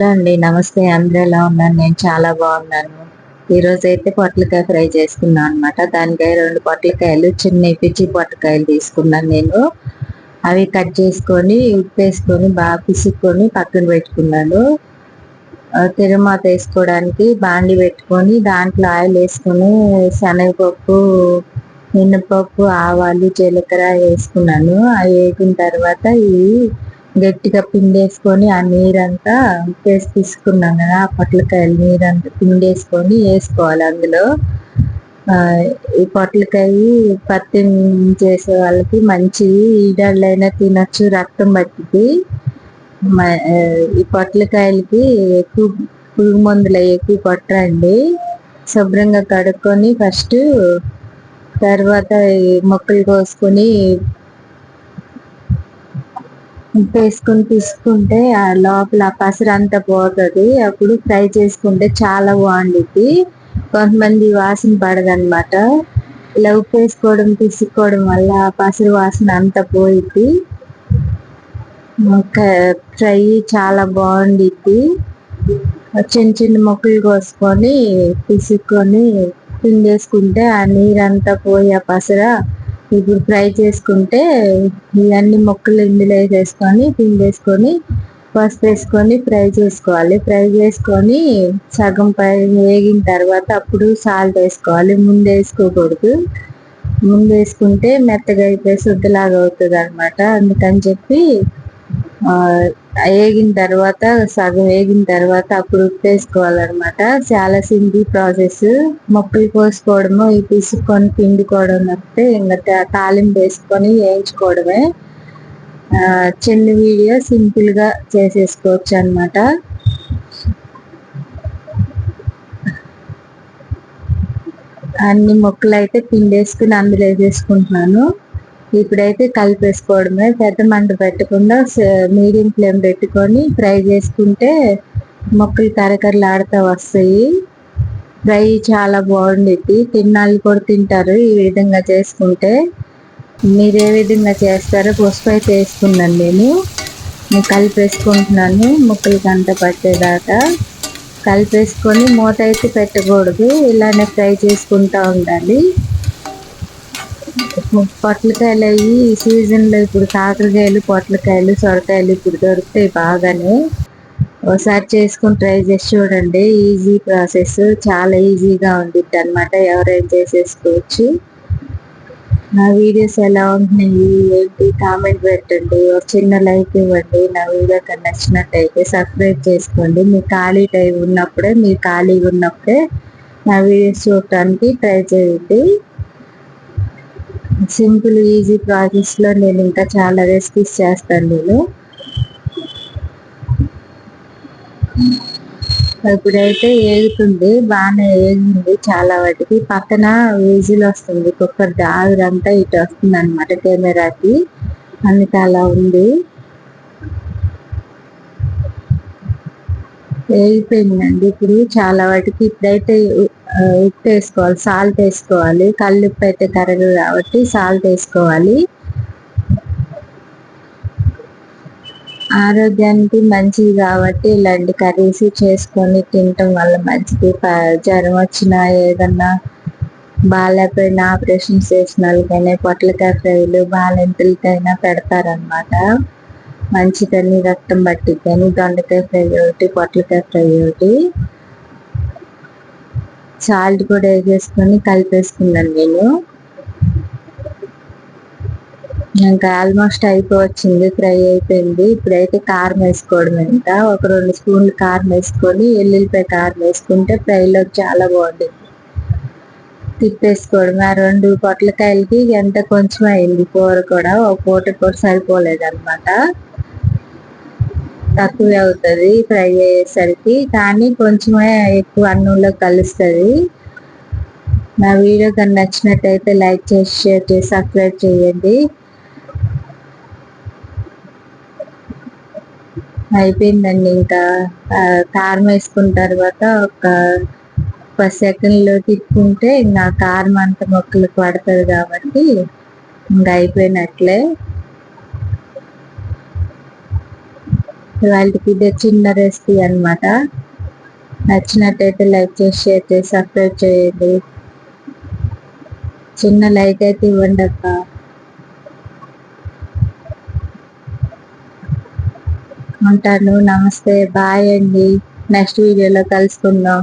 అండి నమస్తే. అందరూ ఎలా ఉన్నాను నేను చాలా బాగున్నాను. ఈరోజు అయితే పొట్లకాయ ఫ్రై చేసుకున్నాను అనమాట దానికై రెండు పొట్లకాయలు చిన్న పిచ్చి పొట్లకాయలు తీసుకున్నాను నేను. అవి కట్ చేసుకొని ఉప్పు వేసుకొని బాగా పిసుక్కొని పక్కన పెట్టుకున్నాను. తిరుమాత వేసుకోవడానికి బాండి పెట్టుకొని దాంట్లో ఆయిల్ వేసుకొని శనగపప్పు మినపప్పు ఆవాలు జీలకర్ర వేసుకున్నాను. అవి వేసిన తర్వాత ఇవి గట్టిగా పిండేసుకొని ఆ నీరంతా పేస్ట్ తీసుకున్నాం కదా ఆ పొట్లకాయలు నీరంతా పిండేసుకొని వేసుకోవాలి అందులో. ఈ పొట్లకాయ పత్తి చేసే వాళ్ళకి మంచిది ఈడళ్ళైనా తినొచ్చు రక్తం పట్టింది మ- ఈ పొట్లకాయలకి ఎక్కువ పురుగు మందులు అవి ఎక్కువ కొట్టరండి. శుభ్రంగా కడుక్కొని ఫస్ట్ తర్వాత మొక్కలు కోసుకొని వేసుకొని తీసుకుంటే ఆ లోపల ఆ పసరంతా పోతుంది. అప్పుడు ఫ్రై చేసుకుంటే చాలా బాగుండిద్ది. కొంతమంది వాసన పడదనమాట ఇలా ఉప్పు వేసుకోవడం పిసుకోవడం వల్ల ఆ పసరు వాసన అంతా పోయిద్ది. ఫ్రై చాలా బాగుండిద్ది. చిన్న చిన్న మొక్కలు కోసుకొని పిసుక్కొని పిండేసుకుంటే ఆ నీరంతా పోయి ఆ పసర ఇప్పుడు ఫ్రై చేసుకుంటే ఇవన్నీ ముక్కలు ఇందులో వేసేసుకొని పిండేసుకొని పసుపు వేసుకొని ఫ్రై చేసుకోవాలి. ఫ్రై చేసుకొని సగం పై వేగిన తర్వాత అప్పుడు సాల్ట్ వేసుకోవాలి. ముందు వేసుకోకూడదు. ముందు వేసుకుంటే మెత్తగా అయిపోయి శుద్ధలాగా అవుతుంది అనమాట అందుకని చెప్పి వేగిన తర్వాత సగం వేగిన తర్వాత అప్పుడు ఉప్పు వేసుకోవాలన్నమాట చాలా సింపుల్ ప్రాసెస్. మొక్కలు కోసుకోవడము ఈ పిసుకొని పిండుకోవడం తప్పితే ఇంకా తాలింపు వేసుకొని వేయించుకోవడమే. చిన్న వీడియో సింపుల్గా చేసేసుకోవచ్చు అన్నమాట అన్ని మొక్కలు అయితే పిండేసుకుని అందులో వేసేసుకుంటున్నాను. ఇప్పుడైతే కలిపేసుకోవడమే. పెద్ద మంట పెట్టకుండా మీడియం ఫ్లేమ్ పెట్టుకొని ఫ్రై చేసుకుంటే మొక్కలు కరకరలాడుతూ వస్తాయి. ఫ్రై చాలా బాగుండిద్ది. తిన్నాళ్ళు కూడా తింటారు ఈ విధంగా చేసుకుంటే. మీరు ఏ విధంగా చేస్తారో పసుపు అయితే వేసుకున్నాను నేను. కలిపేసుకుంటున్నాను ముక్కలు అంత పట్టేదాకా. కలిపేసుకొని మూత అయితే పెట్టకూడదు. ఇలానే ఫ్రై చేసుకుంటా ఉండాలి. పొట్లకాయలు అయ్యి ఈ ఇప్పుడు కాకరకాయలు పొట్లకాయలు సొరకాయలు ఇప్పుడు దొరుకుతాయి బాగానే. ఒకసారి చేసుకుని ట్రై చేసి చూడండి. Easy process. చాలా ఈజీగా ఉండిద్ది అనమాట ఎవరైనా చేసేసుకోవచ్చు. నా వీడియోస్ ఎలా ఉంటున్నాయి? ఏంటి? కామెంట్ పెట్టండి. ఒక చిన్న లైక్ ఇవ్వండి. నా వీడియో నచ్చినట్టయితే సబ్స్క్రైబ్ చేసుకోండి. మీ ఖాళీ టైం ఉన్నప్పుడే మీ ఖాళీగా ఉన్నప్పుడే నా వీడియోస్ చూడటానికి ట్రై చేయండి. సింపుల్ ఈజీ ప్రాసెస్లో నేను ఇంకా చాలా రెసిపీస్ చేస్తాను నేను. ఇప్పుడైతే ఏగుతుంది బాగానే ఏగింది చాలా వాటికి. పక్కన విజిల్ వస్తుంది కుక్కర్ ఆవిరంతా ఇటు వస్తుంది అనమాట కెమెరాకి. అందుకే అలా ఉంది. వేగిపోయిందండి. ఇప్పుడు చాలా వాటికి ఇప్పుడైతే ఉప్పు వేసుకోవాలి సాల్ట్ వేసుకోవాలి కల్లుప్పు అయితే కరగదు కాబట్టి సాల్ట్ వేసుకోవాలి. ఆరోగ్యానికి మంచిది కాబట్టి ఇలాంటి కర్రీస్ చేసుకొని తినటం వల్ల మంచిది. జ్వరం వచ్చినా ఏదన్నా బాగాలేకపోయినా ఆపరేషన్ చేసిన వాళ్ళకైనా పొట్లకాయ ఫ్రైలు బాలింతలకైనా పెడతారనమాట మంచిదని రక్తం పట్టిద్దని దొండకాయ ఫ్రై ఒకటి పొట్లకాయ ఫ్రై ఒకటి సాల్ట్ కూడా వేసేసుకొని కలిపేసుకున్నాను నేను. ఇంకా ఆల్మోస్ట్ అయిపోవచ్చింది ఫ్రై అయిపోయింది. ఇప్పుడైతే కారం వేసుకోవడం ఎంత ఒక రెండు స్పూన్లు కారం వేసుకొని ఎల్లుల్లిపాయ కారం వేసుకుంటే ఫ్రైలో చాలా బాగుంటుంది. తిప్పేసుకోవడం ఆ రెండు పొట్లకాయలకి ఎంత కొంచెం అయింది కూర కూడా ఒక పూట కూడా సరిపోలేదు అనమాట తక్కువే అవుతుంది ఫ్రై అయ్యేసరికి. కానీ కొంచెమే ఎక్కువ అన్నంలో కలుస్తుంది. నా వీడియో కానీ నచ్చినట్టయితే లైక్ చేసి షేర్ చేసి సబ్స్క్రైబ్ చేయండి. అయిపోయిందండి ఇంకా. కారం వేసుకున్న తర్వాత ఒక పది సెకండ్లో తిప్పుకుంటే ఇంకా కారం అంత మొక్కలు పడుతుంది కాబట్టి ఇంకా అయిపోయినట్లే. వాళ్ళకి ఇదే చిన్న రెసిపీ అన్నమాట. నచ్చినట్టయితే లైక్ చేసి షేర్ చేసి సబ్స్క్రైబ్ చేయండి. చిన్న లైక్ అయితే ఇవ్వండి అక్క. ఉంటాను. నమస్తే. బాయ్ అండి. నెక్స్ట్ వీడియోలో కలుసుకుందాం.